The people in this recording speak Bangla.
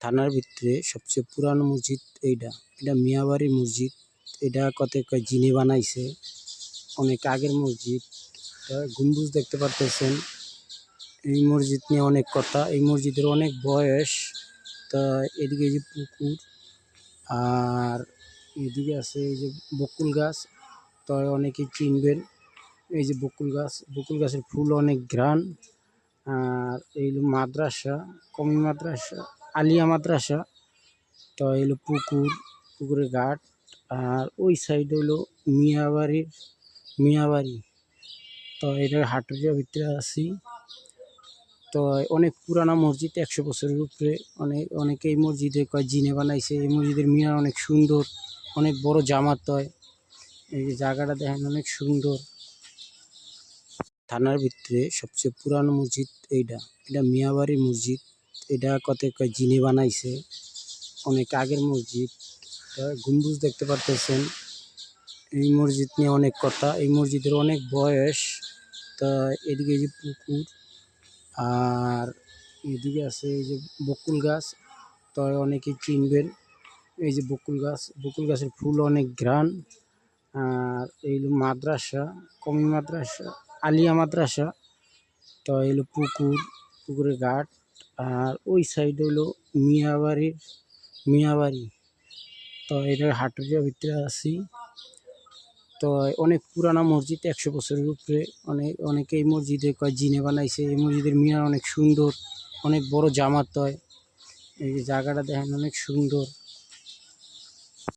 থানার ভিতরে সবচেয়ে পুরানো মসজিদ এইটা এটা মিয়াবাড়ি মসজিদ। এটা কত জিনে বানাইছে। অনেক আগের মসজিদ। গম্বুজ দেখতে পারতেছেন। এই মসজিদ নিয়ে অনেক কথা। এই মসজিদের অনেক বয়স। তা এদিকে যে পুকুর আর এদিকে আছে এই যে বকুল গাছ। তো অনেকেই চিনবেন। এই যে বকুল গাছ। বকুল গাছের ফুল অনেক ঘ্রাণ। আর এই মাদ্রাসা, কমি মাদ্রাসা। আলিয়া মাদ্রাসা, তো এই হলো পুকুর, পুকুরের ঘাট, আর ওই সাইড হলো মিয়াবাড়ির, মিয়াবাড়ি। তো এটা হাটুরিয়ার ভিতরে আছি। তো অনেক পুরানা মসজিদ, একশো বছরের উপরে। অনেক, অনেকে এই মসজিদে কয় জিনে বানাইছে। এই মসজিদের মিনার অনেক সুন্দর, অনেক বড় জামাত হয়। এই যে জায়গাটা দেখেন, অনেক সুন্দর। থানার ভিতরে সবচেয়ে পুরানো মসজিদ এইটা। এটা মিয়াবাড়ি মসজিদ। এটা কত কয় জিনে বানাইছে, অনেক আগের মসজিদ। গম্বুজ দেখতে পারতেছেন, এই মসজিদ নিয়ে অনেক কথা। এই মসজিদের অনেক বয়স। তা এদিকে যে পুকুর, আর এদিকে আছে এই যে বকুল গাছ। তো অনেকেই চিনবেন, এই যে বকুল গাছ। বকুল গাছের ফুল অনেক ঘ্রাণ। আর এই হলো মাদ্রাসা, কমি মাদ্রাসা, আলিয়া মাদ্রাসা। তো এই হলো পুকুর, পুকুরের ঘাট। আর ওই সাইড হলো মিয়াবাড়ির, মিয়াবাড়ি। তো এটা হাটুরিয়া ভিতরে আছি। তো অনেক পুরানা মসজিদ, একশো বছরের উপরে। অনেক অনেকে এই মসজিদে কয় জিনে বানাইছে। এই মসজিদের মিয়া অনেক সুন্দর, অনেক বড় জামাত হয়। এই জায়গাটা দেখেন অনেক সুন্দর।